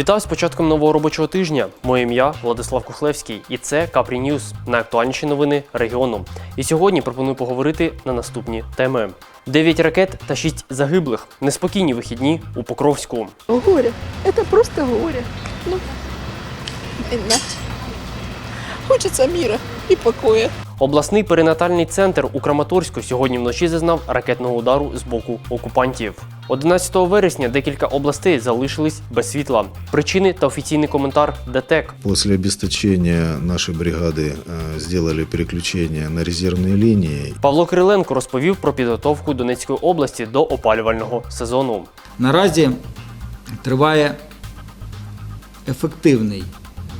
Вітаю з початком нового робочого тижня. Моє ім'я Владислав Кухлевський, і це Капрі Ньюз – найактуальніші новини регіону. І сьогодні пропоную поговорити на наступні теми: 9 ракет та 6 загиблих, неспокійні вихідні у Покровську. Горе. це просто горе. Ну, война. Хочется мира и покоя. Обласний перинатальний центр у Краматорську сьогодні вночі зазнав ракетного удару з боку окупантів. 11 вересня декілька областей залишились без світла. Причини та офіційний коментар ДТЕК. После обесточения нашей бригады э, сделали переключение на резервные линии. Павло Кириленко розповів про підготовку Донецької області до опалювального сезону. Наразі триває ефективний,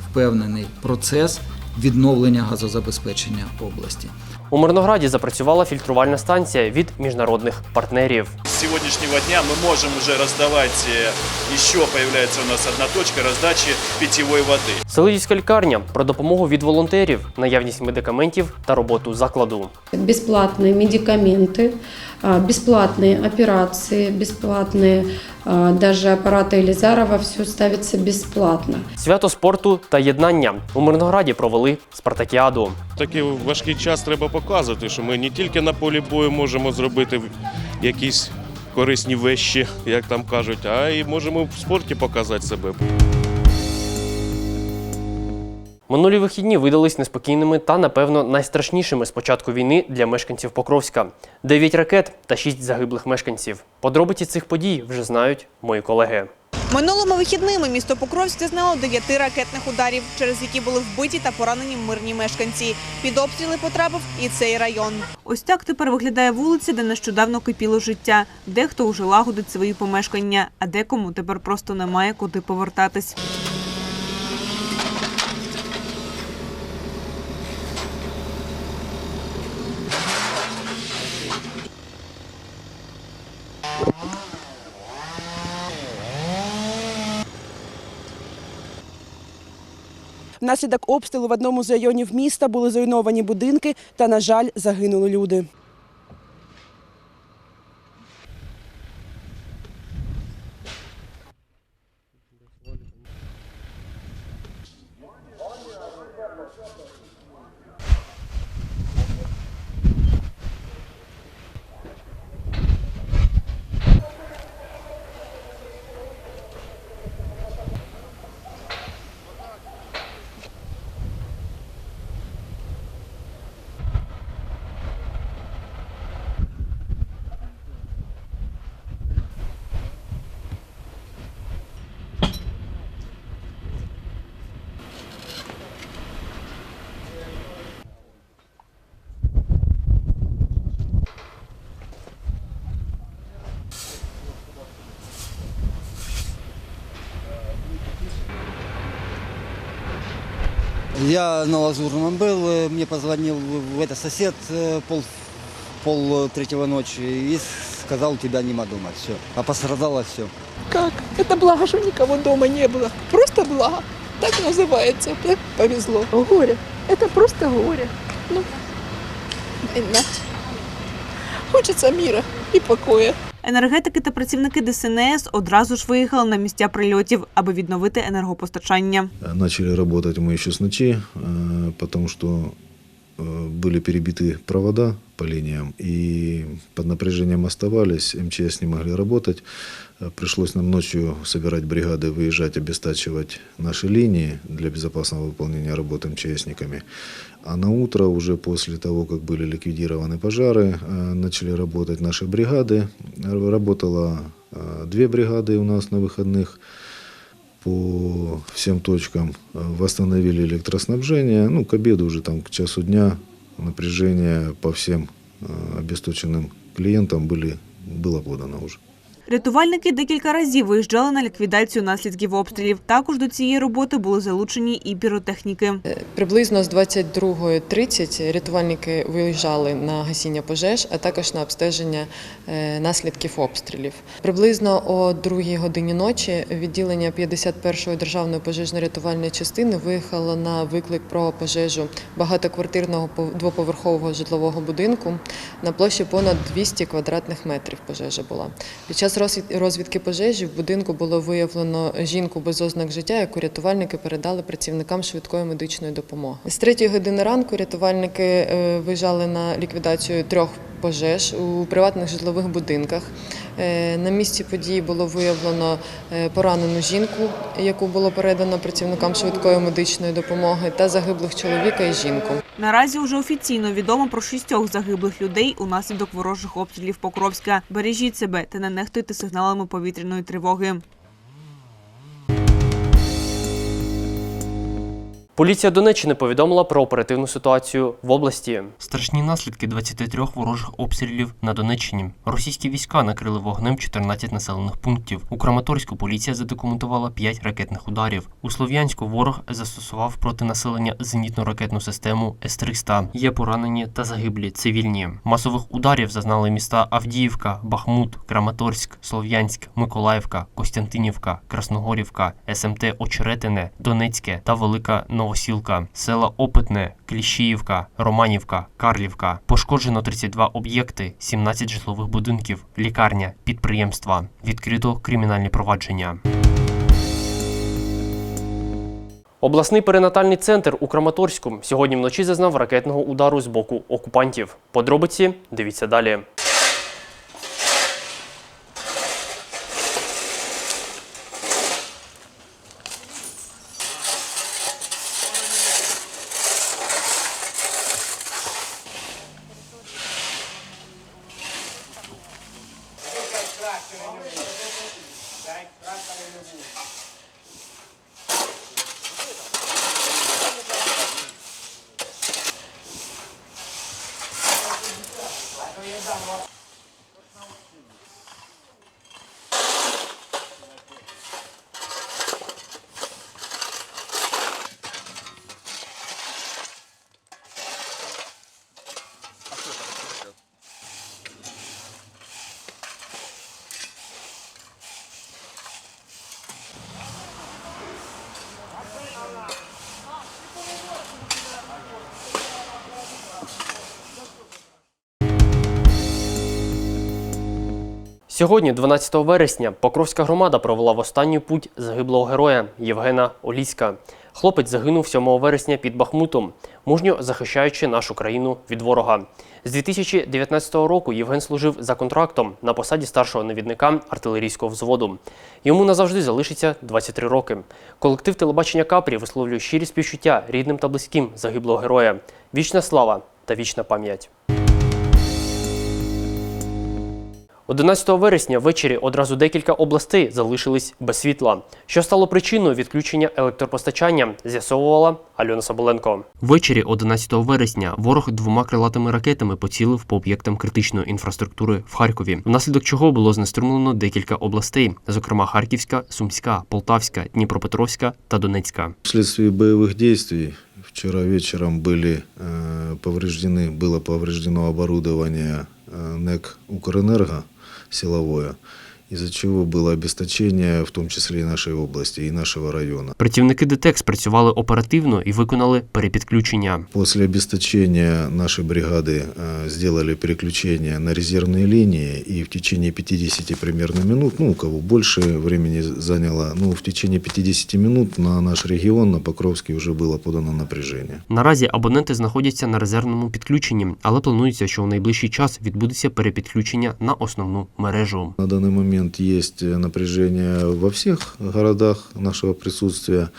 впевнений процес відновлення газозабезпечення області. У Мирнограді запрацювала фільтрувальна станція від міжнародних партнерів. С сегодняшнего дня мы можем уже раздавать, э, еще появляется у нас одна точка раздачи питьевой воды. Селидівська лікарня про допомогу від волонтерів, наявність медикаментів та роботу закладу. бесплатные медикаменты, а, бесплатные операции, бесплатные а, даже аппараты Елизарова, все ставится бесплатно. Свято спорту та єднання у Мирнограді провели спартакіаду. такий важкий час треба показувати, що ми не тільки на полі бою можемо зробити якісь корисні вещі, як там кажуть, а й можемо в спорті показати себе. Минулі вихідні видались неспокійними та, напевно, найстрашнішими з початку війни для мешканців Покровська. Дев'ять ракет та шість загиблих мешканців. Подробиці цих подій вже знають мої колеги. Минулими вихідними місто Покровськ зазнало дев'яти ракетних ударів, через які були вбиті та поранені мирні мешканці. Під обстріли потрапив і цей район. Ось так тепер виглядає вулиця, де нещодавно кипіло життя. Дехто уже лагодить свої помешкання, а декому тепер просто немає куди повертатись. Внаслідок обстрілу в одному з районів міста були зруйновані будинки та, на жаль, загинули люди. Я на Лазурном был, э, мне позвонил в это сосед э, пол, пол третьего ночи и сказал, у тебя нема дома, все. А пострадало все. Как? Это благо, что никого дома не было. Просто благо. Так называется. Так повезло. Горе. Это просто горе. Ну, война. Хочется мира и покоя. Енергетики та працівники ДСНС одразу ж виїхали на місця прильотів, аби відновити енергопостачання. Э, Начали работать мы еще с ночи, э, потому что э, были перебиты провода по линиям и под напряжением оставались, МЧС не могли работать. Э, Пришлось нам ночью собирать бригады, выезжать, обестачивать наши линии для безопасного выполнения работы МЧСниками. А на утро, уже после того, как были ликвидированы пожары, э, начали работать наши бригады. Работало э, две бригады у нас на выходных по всем точкам. Э, Восстановили электроснабжение. Ну, к обеду уже там, к часу дня напряжение по всем обесточенным клиентам были, было подано уже. Рятувальники декілька разів виїжджали на ліквідацію наслідків обстрілів. Також до цієї роботи були залучені і піротехніки. Приблизно з 22.30 рятувальники виїжджали на гасіння пожеж, а також на обстеження е, наслідків обстрілів. Приблизно о 2 годині ночі відділення 51-ї державної пожежно-рятувальної частини виїхало на виклик про пожежу багатоквартирного пов- двоповерхового житлового будинку на площі понад 200 квадратних метрів. Пожежа була. Під час розвід- розвідки пожежі в будинку було виявлено жінку без ознак життя, яку рятувальники передали працівникам швидкої медичної допомоги. З 3 години ранку рятувальники е, виїжджали на ліквідацію трьох пожеж у приватних житлових будинках. Е, На місці події було виявлено е, поранену жінку, яку було передано працівникам швидкої медичної допомоги, та загиблих чоловіка і жінку. Наразі вже офіційно відомо про шістьох загиблих людей унаслідок ворожих обстрілів Покровська. Бережіть себе та не нехтуйте сигналами повітряної тривоги. Поліція Донеччини повідомила про оперативну ситуацію в області. Страшні наслідки 23 ворожих обстрілів на Донеччині. Російські війська накрили вогнем 14 населених пунктів. У Краматорську поліція задокументувала 5 ракетних ударів. У Слов'янську ворог застосував проти населення зенітно-ракетну систему С-300. Є поранені та загиблі цивільні. Масових ударів зазнали міста Авдіївка, Бахмут, Краматорськ, Слов'янськ, Миколаївка, Костянтинівка, Красногорівка, СМТ Очеретине, Донецьке та Велика Новосілка, села Опитне, Кліщіївка, Романівка, Карлівка. Пошкоджено 32 об'єкти, 17 житлових будинків, лікарня, підприємства. Відкрито кримінальні провадження. Обласний перинатальний центр у Краматорську сьогодні вночі зазнав ракетного удару з боку окупантів. Подробиці дивіться далі. Сьогодні, 12 вересня, Покровська громада провела в останню путь загиблого героя Євгена Оліська. Хлопець загинув 7 вересня під Бахмутом, мужньо захищаючи нашу країну від ворога. З 2019 року Євген служив за контрактом на посаді старшого навідника артилерійського взводу. Йому назавжди залишиться 23 роки. Колектив телебачення Капрі висловлює щирі співчуття рідним та близьким загиблого героя. Вічна слава та вічна пам'ять. 11 вересня ввечері одразу декілька областей залишились без світла. Що стало причиною відключення електропостачання, з'ясовувала Альона Соболенко. Ввечері 11 вересня ворог двома крилатими ракетами поцілив по об'єктам критичної інфраструктури в Харкові, внаслідок чого було знеструмлено декілька областей, зокрема Харківська, Сумська, Полтавська, Дніпропетровська та Донецька. Вследствие боевых действий вчера вечером были э, повреждены, было повреждено оборудование э, НЭК «Укрэнерго» силовое, из-за чего было обесточение, в том числе и нашей области, и нашего района. Працівники ДТЕК спрацювали оперативно і виконали перепідключення. После обесточения наши бригады э, сделали переключение на резервные линии, и в течение 50 примерно минут, ну, у кого больше времени заняло, ну, в течение 50 минут на наш регион, на Покровский, уже было подано напряжение. Наразі абоненти знаходяться на резервному підключенні, але планується, що в найближчий час відбудеться перепідключення на основну мережу. На данный момент есть напряжение во всех городах нашего присутствия.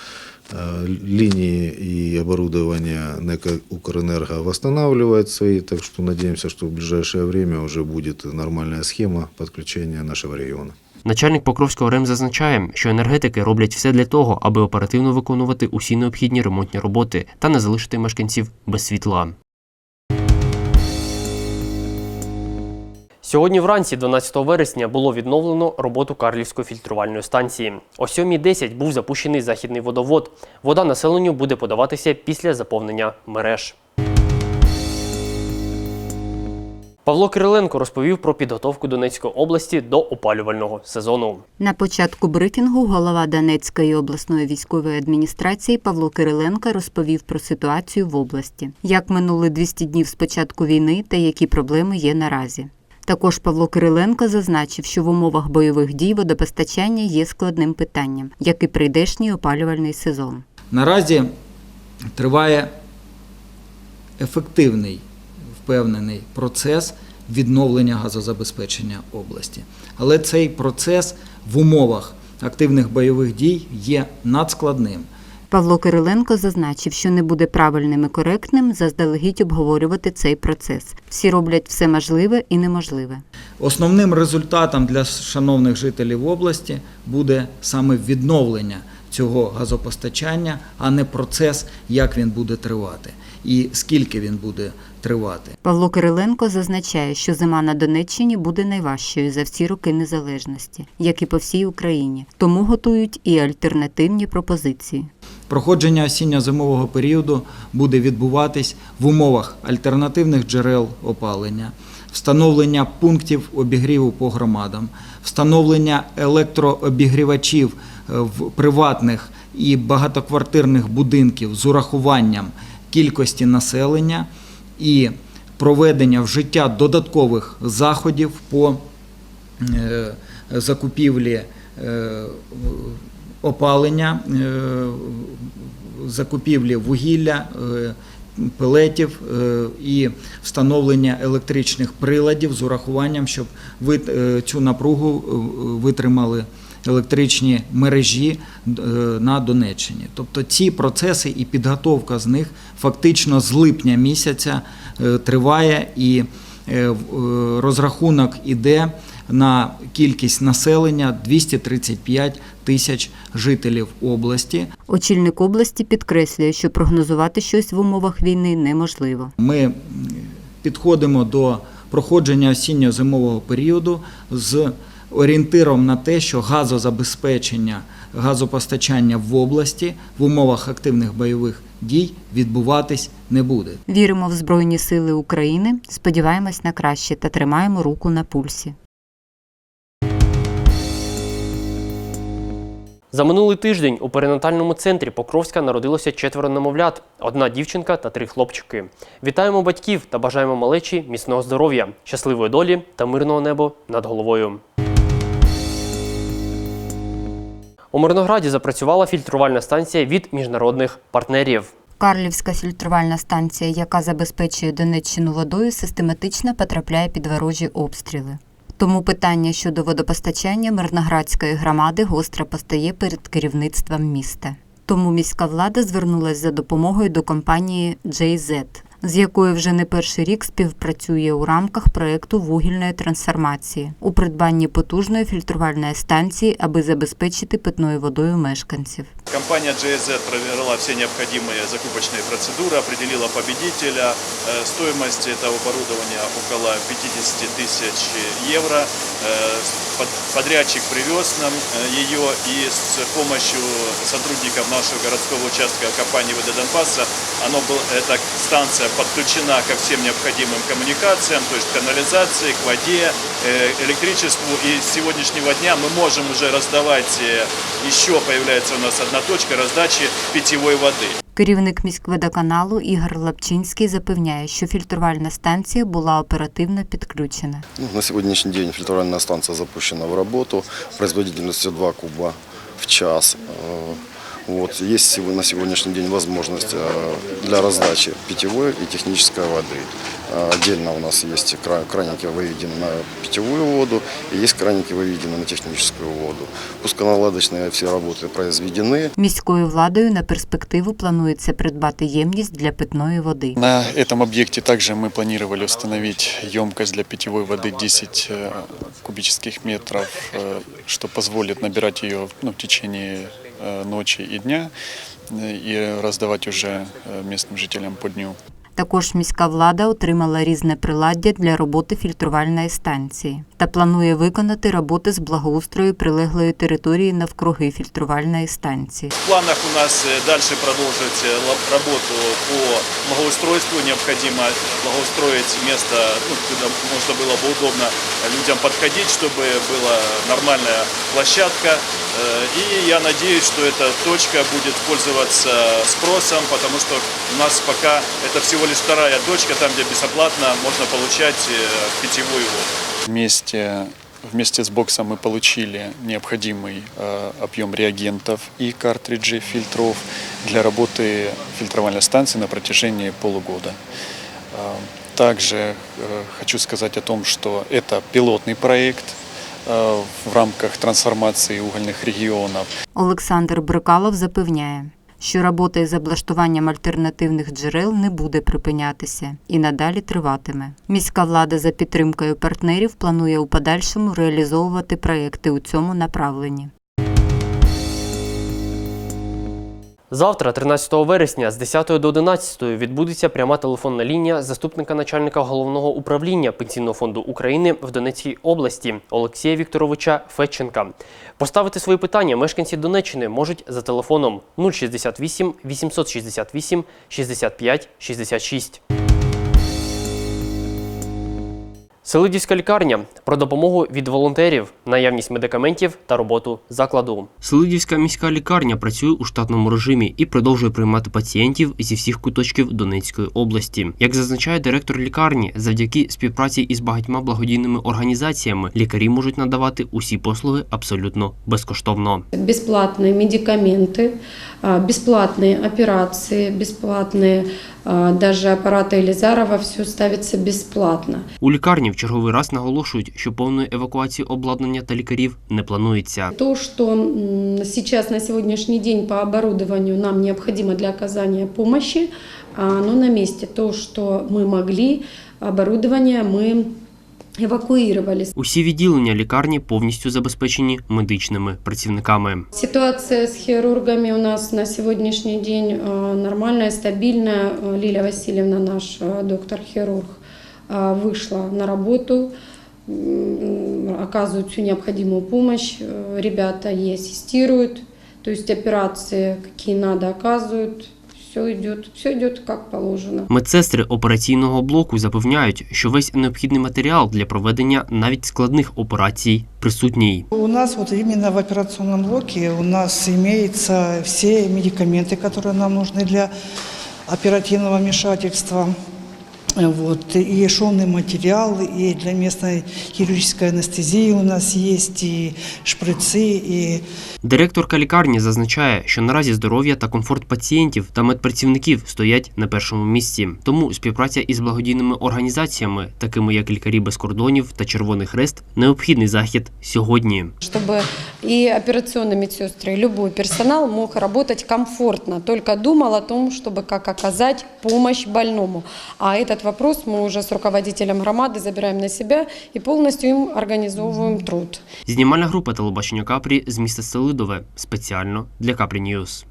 Э, Линии и оборудование НЭК «Укрэнерго» восстанавливает свои, так что надеемся, что в ближайшее время уже будет нормальная схема подключения нашего региона. Начальник Покровського РЕМ зазначає, що енергетики роблять все для того, аби оперативно виконувати усі необхідні ремонтні роботи та не залишити мешканців без світла. Сьогодні вранці, 12 вересня, було відновлено роботу Карлівської фільтрувальної станції. О 7.10 був запущений західний водовод. Вода населенню буде подаватися після заповнення мереж. Павло Кириленко розповів про підготовку Донецької області до опалювального сезону. На початку брифінгу голова Донецької обласної військової адміністрації Павло Кириленко розповів про ситуацію в області, як минули 200 днів з початку війни та які проблеми є наразі. Також Павло Кириленко зазначив, що в умовах бойових дій водопостачання є складним питанням, як і прийдешній опалювальний сезон. Наразі триває ефективний, впевнений процес відновлення газозабезпечення області. Але цей процес в умовах активних бойових дій є надскладним. Павло Кириленко зазначив, що не буде правильним і коректним заздалегідь обговорювати цей процес. Всі роблять все можливе і неможливе. Основним результатом для шановних жителів області буде саме відновлення цього газопостачання, а не процес, як він буде тривати і скільки він буде тривати. Павло Кириленко зазначає, що зима на Донеччині буде найважчою за всі роки незалежності, як і по всій Україні. Тому готують і альтернативні пропозиції. Проходження осінньо-зимового періоду буде відбуватись в умовах альтернативних джерел опалення, встановлення пунктів обігріву по громадам, встановлення електрообігрівачів е, в приватних і багатоквартирних будинків з урахуванням кількості населення і проведення в життя додаткових заходів по е, закупівлі е, опалення, е, закупівлі вугілля, е, пелетів е, і встановлення електричних приладів з урахуванням, щоб цю напругу витримали електричні мережі на Донеччині. Тобто ці процеси і підготовка з них фактично з липня місяця триває і розрахунок іде на кількість населення 235 тисяч жителів області. Очільник області підкреслює, що прогнозувати щось в умовах війни неможливо. Ми підходимо до проходження осінньо-зимового періоду з орієнтиром на те, що газозабезпечення, газопостачання в області в умовах активних бойових дій відбуватись не буде. Віримо в Збройні Сили України, сподіваємось на краще та тримаємо руку на пульсі. За минулий тиждень у перинатальному центрі Покровська народилося четверо немовлят: одна дівчинка та три хлопчики. Вітаємо батьків та бажаємо малечі міцного здоров'я, щасливої долі та мирного неба над головою. У Мирнограді запрацювала фільтрувальна станція від міжнародних партнерів. Карлівська фільтрувальна станція, яка забезпечує Донеччину водою, систематично потрапляє під ворожі обстріли. Тому питання щодо водопостачання Мирноградської громади гостро постає перед керівництвом міста. Тому міська влада звернулася за допомогою до компанії JZ, з якою вже не перший рік співпрацює у рамках проекту вугільної трансформації у придбанні потужної фільтрувальної станції, аби забезпечити питною водою мешканців. Компания GSZ провела все необходимые закупочные процедуры, определила победителя. Э, Стоимость этого оборудования около 50 тысяч евро. Э, под- Подрядчик привез нам э, ее и с помощью сотрудников нашего городского участка компании ВД Донбасса оно был, эта станция подключена ко всем необходимым коммуникациям, то есть к канализации, к воде, э, электричеству. И с сегодняшнего дня мы можем уже раздавать, э, еще появляется у нас одна точка раздачи питьевой воды. Керівник міськводоканалу Ігор Лапчинський запевняє, що фільтрувальна станція була оперативно підключена. Ну, На сегодняшний день фильтральная станция запущена в работу производительностью 2 куба в час. Э, Вот. Есть сего- на сегодняшний день возможность э, для раздачи питьевой и технической воды. Э, Отдельно у нас есть кра- краники выведены на питьевую воду и есть краники выведены на техническую воду. Пусконаладочные все работы произведены. Міською владою на перспективу планується придбати ємність для питної води. На этом объекте также мы планировали установить емкость для питьевой воды 10 э, кубических метров, э, что позволит набирать ее ну, в течение э, ночи и дня э, и раздавать уже э, местным жителям по дню. Також міська влада отримала різне приладдя для роботи фільтрувальної станції та планує виконати роботи з благоустрою прилеглої території навкруги фільтрувальної станції. В планах у нас э, дальше продолжить э, лаб- работу по благоустройству. Необходимо благоустроить место, ну, куда можно было бы удобно людям подходить, чтобы была нормальная площадка. Э, И я надеюсь, что эта точка будет пользоваться спросом, потому что у нас пока это всего лишь вторая точка, там, где бесоплатно можно получать э, питьевую воду. Вместе, вместе с боксом мы получили необходимый э, объем реагентов и картриджей, фильтров для работы фильтровальной станции на протяжении полугода. Э, Также э, хочу сказать о том, что это пилотный проект э, в рамках трансформации угольных регионов. Олександр Брикалов запевняє, що робота із облаштуванням альтернативних джерел не буде припинятися і надалі триватиме. Міська влада за підтримкою партнерів планує у подальшому реалізовувати проекти у цьому направленні. Завтра, 13 вересня, з 10 до 11 відбудеться пряма телефонна лінія заступника начальника головного управління Пенсійного фонду України в Донецькій області Олексія Вікторовича Федченка. Поставити свої питання мешканці Донеччини можуть за телефоном 068 868 65 66. Селидівська лікарня про допомогу від волонтерів, наявність медикаментів та роботу закладу. Селидівська міська лікарня працює у штатному режимі і продовжує приймати пацієнтів зі всіх куточків Донецької області. Як зазначає директор лікарні, завдяки співпраці із багатьма благодійними організаціями лікарі можуть надавати усі послуги абсолютно безкоштовно. Бесплатные медикаменты, а, бесплатные операции, бесплатные а, даже аппараты Елизарова, все ставится бесплатно. У лікарні в черговий раз наголошують, що повної евакуації обладнання та лікарів не планується. То, что м, сейчас на сегодняшний день по оборудованию нам необходимо для оказания помощи, а, оно на месте. То, что мы могли, оборудование мы эвакуировали. Усі відділення лікарні повністю забезпечені медичними працівниками. Ситуация с хирургами у нас на сегодняшний день э, нормальная, стабильная. Э, Лилия Васильевна, наш э, доктор-хирург, э, вышла на работу, м, оказывают всю необходимую помощь. Э, Ребята ей ассистируют, то есть операции, какие надо, оказывают. Все идет, все идет как положено. Медсестри операційного блоку запевняють, що весь необхідний матеріал для проведення навіть складних операцій присутній. У нас вот именно в операционном блоке у нас имеются все медикаменты, которые нам нужны для оперативного вмешательства. Вот, и шовный материал, и для местной хирургической анестезии у нас есть и шприцы, и Директорка лікарні зазначає, що наразі здоров'я та комфорт пацієнтів та медпрацівників стоять на першому місці. Тому співпраця із благодійними організаціями, такими як лікарі без кордонів та Червоний Хрест, необхідний захід сьогодні. чтобы и операционные медсестры, и любой персонал мог работать комфортно, только думал о том, чтобы как оказать помощь больному. А этот вопрос мы уже с руководителем громады забираем на себя и полностью им организовываем труд. Знімальна група телебачення Капрі з міста Селидове спеціально для Капрі Ньюз.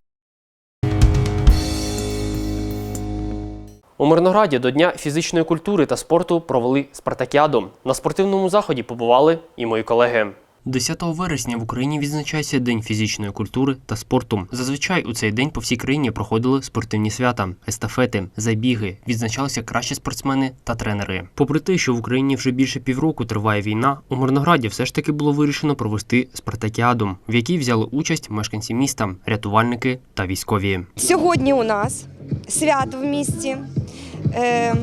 У Мирнограді до Дня фізичної культури та спорту провели спартакіаду. На спортивному заході побували і мої колеги. 10 вересня в Україні відзначається День фізичної культури та спорту. Зазвичай у цей день по всій країні проходили спортивні свята, естафети, забіги, відзначалися кращі спортсмени та тренери. Попри те, що в Україні вже більше півроку триває війна, у Мирнограді все ж таки було вирішено провести спартакіаду, в якій взяли участь мешканці міста, рятувальники та військові. Сьогодні у нас свято в місті е,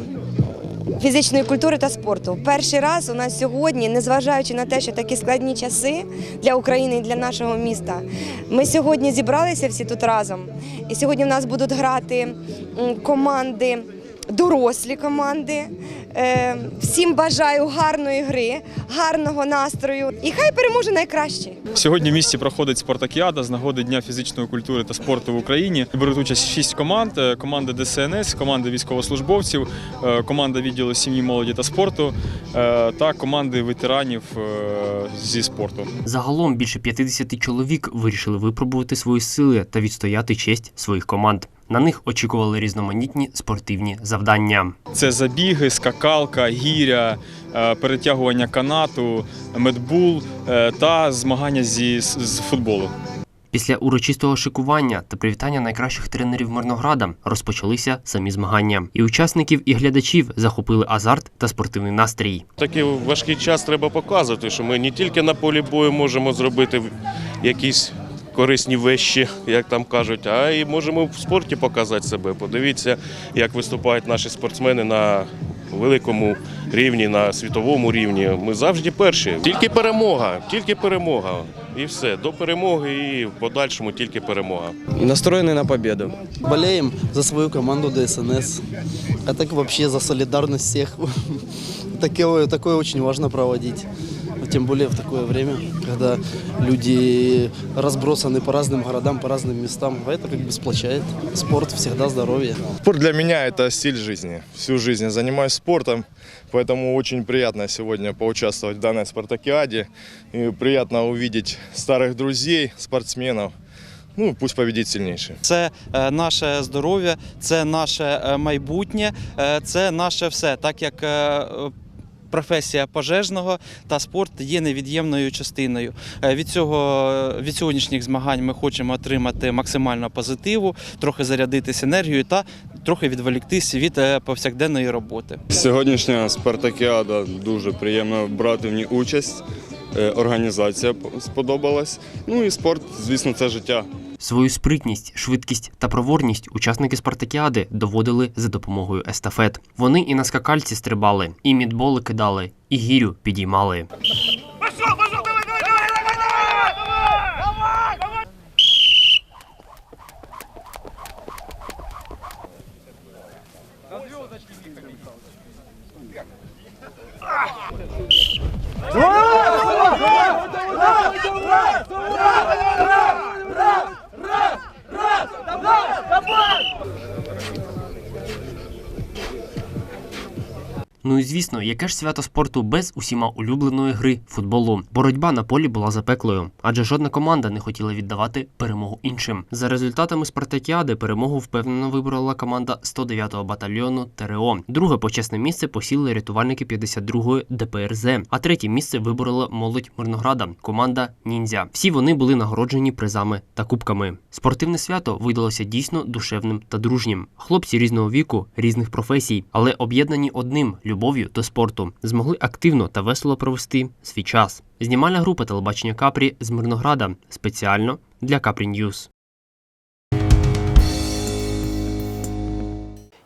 фізичної культури та спорту. Перший раз у нас сьогодні, незважаючи на те, що такі складні часи для України і для нашого міста, ми сьогодні зібралися всі тут разом. І сьогодні в нас будуть грати команди. Дорослі команди. Е, Всім бажаю гарної гри, гарного настрою і хай переможе найкраще. Сьогодні в місті проходить спартакіада з нагоди Дня фізичної культури та спорту в Україні. Беруть участь шість команд: е, команда ДСНС, команда військовослужбовців, е, команда відділу сім'ї, молоді та спорту та команди ветеранів зі спорту. Загалом більше 50 чоловік вирішили випробувати свої сили та відстояти честь своїх команд. На них очікували різноманітні спортивні завдання. Це забіги, скакалка, гіря, е, перетягування канату, медбул е, та змагання зі з- з футболу. Після урочистого шикування та привітання найкращих тренерів Мирнограда розпочалися самі змагання. І учасників, і глядачів захопили азарт та спортивний настрій. Такий важкий час треба показувати, що ми не тільки на полі бою можемо зробити якісь корисні вещі, як там кажуть, а й можемо в спорті показати себе. Подивіться, як виступають наші спортсмени на великому рівні, на світовому рівні. Ми завжди перші. Тільки перемога, тільки перемога. І все. До перемоги і в подальшому тільки перемога. Настроєний на победу. Болеємо за свою команду ДСНС. А так вообще за солідарність всіх. Таке, таке дуже важливо проводить. Тем более в такое время, когда люди разбросаны по разным городам, по разным местам. А это как бы сплочает. Спорт всегда здоровье. Спорт для меня это стиль жизни. Всю жизнь я занимаюсь спортом, поэтому очень приятно сегодня поучаствовать в данной спартакиаде. И приятно увидеть старых друзей, спортсменов. Ну, пусть победит сильнейший. Це наше здоров'я, це наше майбутнє, це наше все. Так як е, професія пожежного та спорт є невід'ємною частиною. Е, Від цього від сьогоднішніх змагань ми хочемо отримати максимально позитиву, трохи зарядитись енергією та трохи відволіктись від е, повсякденної роботи. Сьогоднішня спартакіада дуже приємно брати в ній участь. Е, Організація сподобалась. Ну і спорт, звісно, це життя. Свою спритність, швидкість та проворність учасники спартакіади доводили за допомогою естафет. Вони і на скакальці стрибали, і мідболи кидали, і гірю підіймали. Ну і звісно, яке ж свято спорту без усіма улюбленої гри футболу. Боротьба на полі була запеклою, адже жодна команда не хотіла віддавати перемогу іншим. За результатами спартакіади перемогу впевнено виборола команда 109-го батальйону ТРО. Друге почесне місце посіли рятувальники 52-ї ДПРЗ, а третє місце виборола молодь Мирнограда, команда Ніндзя. Всі вони були нагороджені призами та кубками. Спортивне свято видалося дійсно душевним та дружнім. Хлопці різного віку, різних професій, але об'єднані одним любов'ю до спорту, змогли активно та весело провести свій час. Знімальна група телебачення Капрі з Мирнограда спеціально для Капрі Ньюз.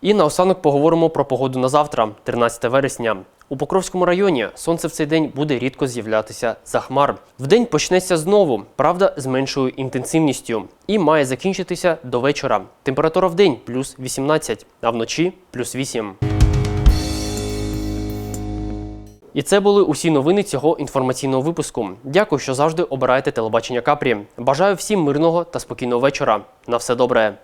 І наостанок поговоримо про погоду на завтра, 13 вересня. У Покровському районі сонце в цей день буде рідко з'являтися за хмар. Вдень почнеться знову, правда, з меншою інтенсивністю, і має закінчитися до вечора. Температура в день плюс 18, а вночі плюс 8. І це були усі новини цього інформаційного випуску. Дякую, що завжди обираєте телебачення Капрі. Бажаю всім мирного та спокійного вечора. На все добре.